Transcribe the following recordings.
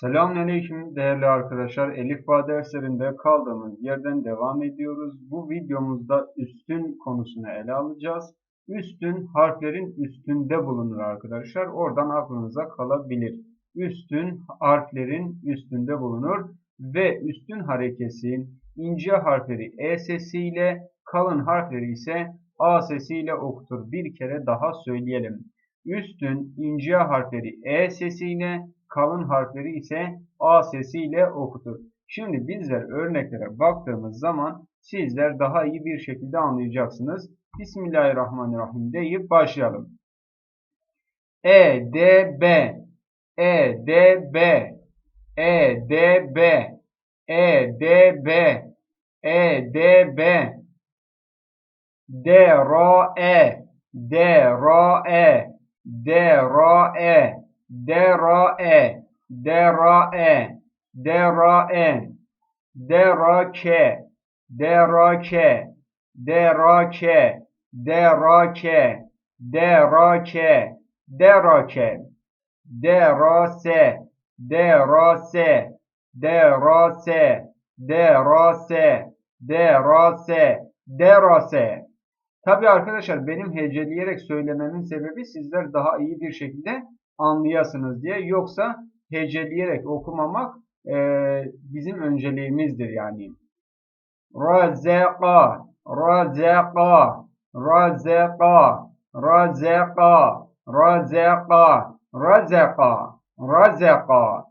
Selamünaleyküm değerli arkadaşlar. Elif Bağ derslerinde kaldığımız yerden devam ediyoruz. Bu videomuzda üstün konusunu ele alacağız. Üstün harflerin üstünde bulunur arkadaşlar. Oradan aklınıza kalabilir. Üstün harflerin üstünde bulunur ve üstün harekesi ince harfleri E sesiyle, kalın harfleri ise A sesiyle okutur. Bir kere daha söyleyelim. Üstün ince harfleri E sesiyle, kalın harfleri ise A sesiyle okutur. Şimdi bizler örneklere baktığımız zaman sizler daha iyi bir şekilde anlayacaksınız. Bismillahirrahmanirrahim deyip başlayalım. E, D, B, E, D, B, E, D, B, E, D, B, E, D, B, D, R, E, D, R, E, D, R, E, dera'e dera'e dera'e derake derake derake derake derake derake derase derase derase derase derase derase Tabi arkadaşlar benim heceleyerek söylememin sebebi sizler daha iyi bir şekilde anlayasınız diye. Yoksa heceleyerek okumamak e, bizim önceliğimizdir yani. Razeka, razeka, razeka, razeka, razeka, razeka, razeka.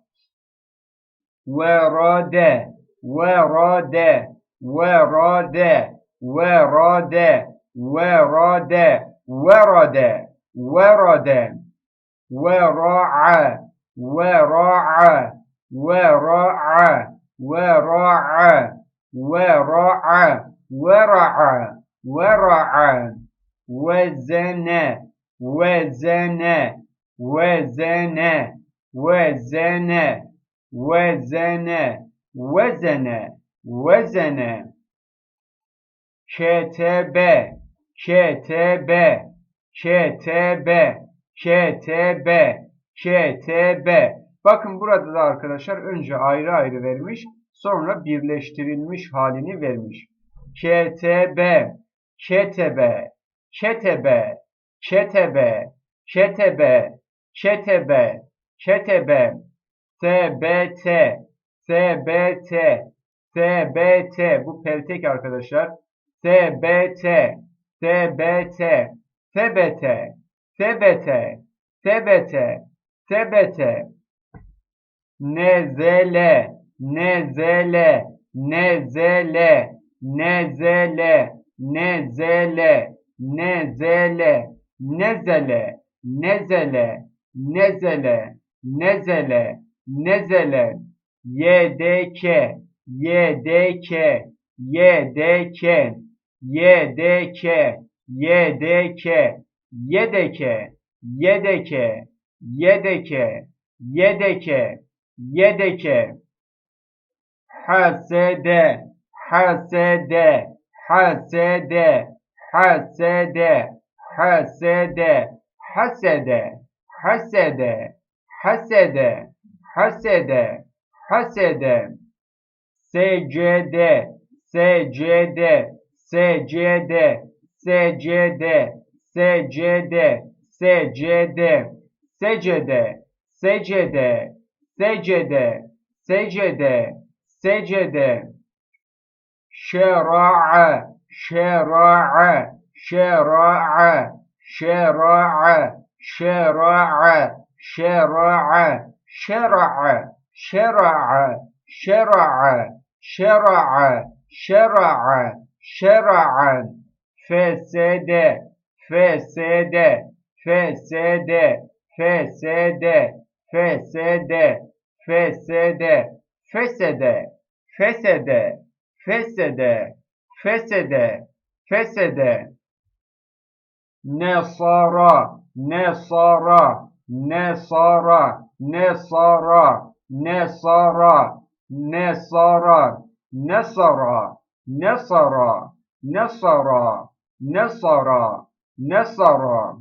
Verade, verade, verade, verade, verade, verade, verade. ورعى ورعى ورعى ورعى ورعى ورعى ورعى وزن وزن وزن وزن وزن وزن وزن. كتب كتب كتب KTB, KTB. Bakın burada da arkadaşlar önce ayrı ayrı vermiş, sonra birleştirilmiş halini vermiş. KTB, KTB, KTB, KTB, KTB, KTB, KTB, TBT, TBT, TBT. Bu peltek arkadaşlar. TBT, TBT, TBT. Tebete, tebete, tebete. Nezele, nezele, nezele, nezele, nezele, nezele, nezele, nezele, nezele, nezele, nezele. Yedeke, yedeke, yedeke, yedeke, yedeke, yedeke, yedeke, yedeke, yedeke, yedeke, hasede, hasede, hasede, hasede, hasede, hasede, hasede, hasede, hasede, hasede, secde, secde, secde, secde, secde, secde, secde, secde, secde, secde, secde, şera'a, şera'a, şera'a, şera'a, şera'a, şera'a, şera'a, şera'a, şera'a, şera'a, şera'a, şera'a, fesede, fesede, fesede, fesede, fesede, fesede, fesede, fesede, fesede, fesede, fesede. Nesara, nesara, nesara, nesara, nesara, nesara, nesara, nesara, nesara, nesara, nesara,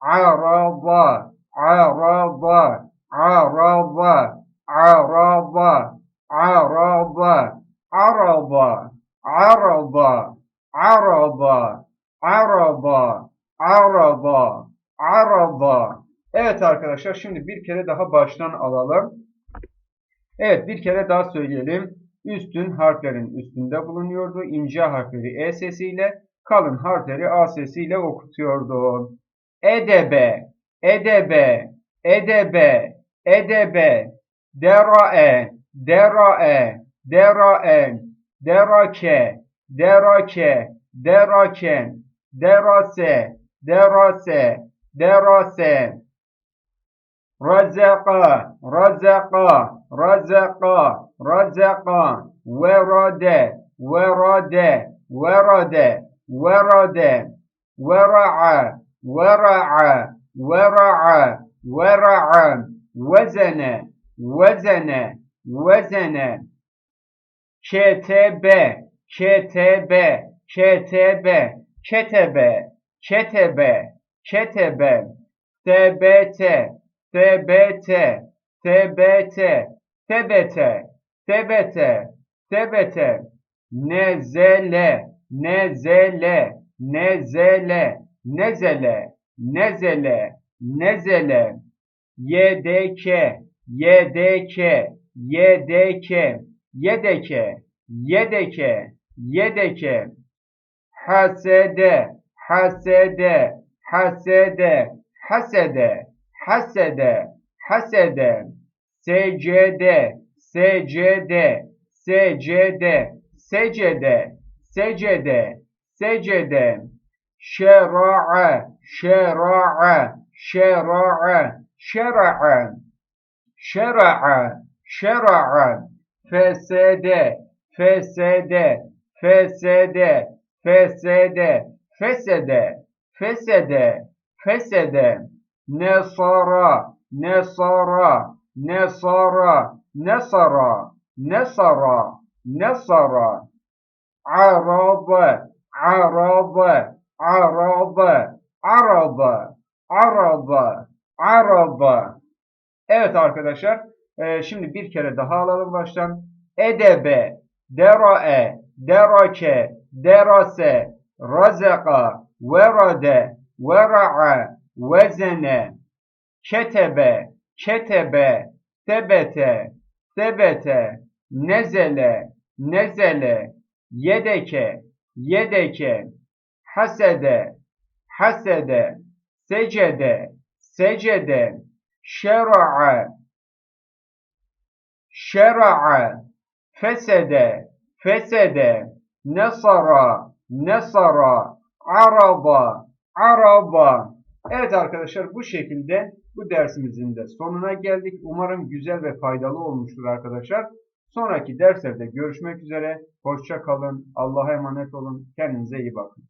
araba, araba, araba, araba, araba, araba, araba, araba, araba, araba, araba. Evet arkadaşlar şimdi bir kere daha baştan alalım. Evet bir kere daha söyleyelim. Üstün harflerin üstünde bulunuyordu. İnce harfleri E sesiyle, kalın harfleri A sesiyle okutuyordu. Edebe, edebe, edebe, edebe, derae, derae, derae, derake, derake, deraken, derase, derase, derase, razaka, razaka, razaka, razaka, verade, verade, verade, verade, vera'a, vera'a, vera'a, vera'a, vezene, vezene, vezene, ketebe, ketebe, ketebe, ketebe, ketebe, ketebe, tebete, tebete, tebete, tebete, tebete, tebete, nezele, nezele, nezele, nezele, nezele, nezele, yedeke, yedeke, yedeke, yedeke, yedeke, yedeke, hasede, hasede, hasede, hasede, hasede, hasede, secde, secde, secde, secde, secde, secde, şera'a, şera'a, şera'a, şera'a, şera'a, şera'a, fesede, fesede, fesede, fesede, fesede, fesede, fesede, nesara, nesara, nesara, nesara, nesara, nesara, arabe, arabe, arabe, arabe, arabe, arabe. Evet arkadaşlar, e, şimdi bir kere daha alalım baştan. Edebe, derae, derake, derase, razaka, verade, vera'a, vezene, ketebe, ketebe, tebete, tebete, nezele, nezele, yedeke, yedeke, hasede, hasede, secede, secede, şera'a, şera'a, fesede, fesede, nesara, nesara, araba, araba. Evet arkadaşlar bu şekilde bu dersimizin de sonuna geldik. Umarım güzel ve faydalı olmuştur arkadaşlar. Sonraki derslerde görüşmek üzere. Hoşça kalın. Allah'a emanet olun. Kendinize iyi bakın.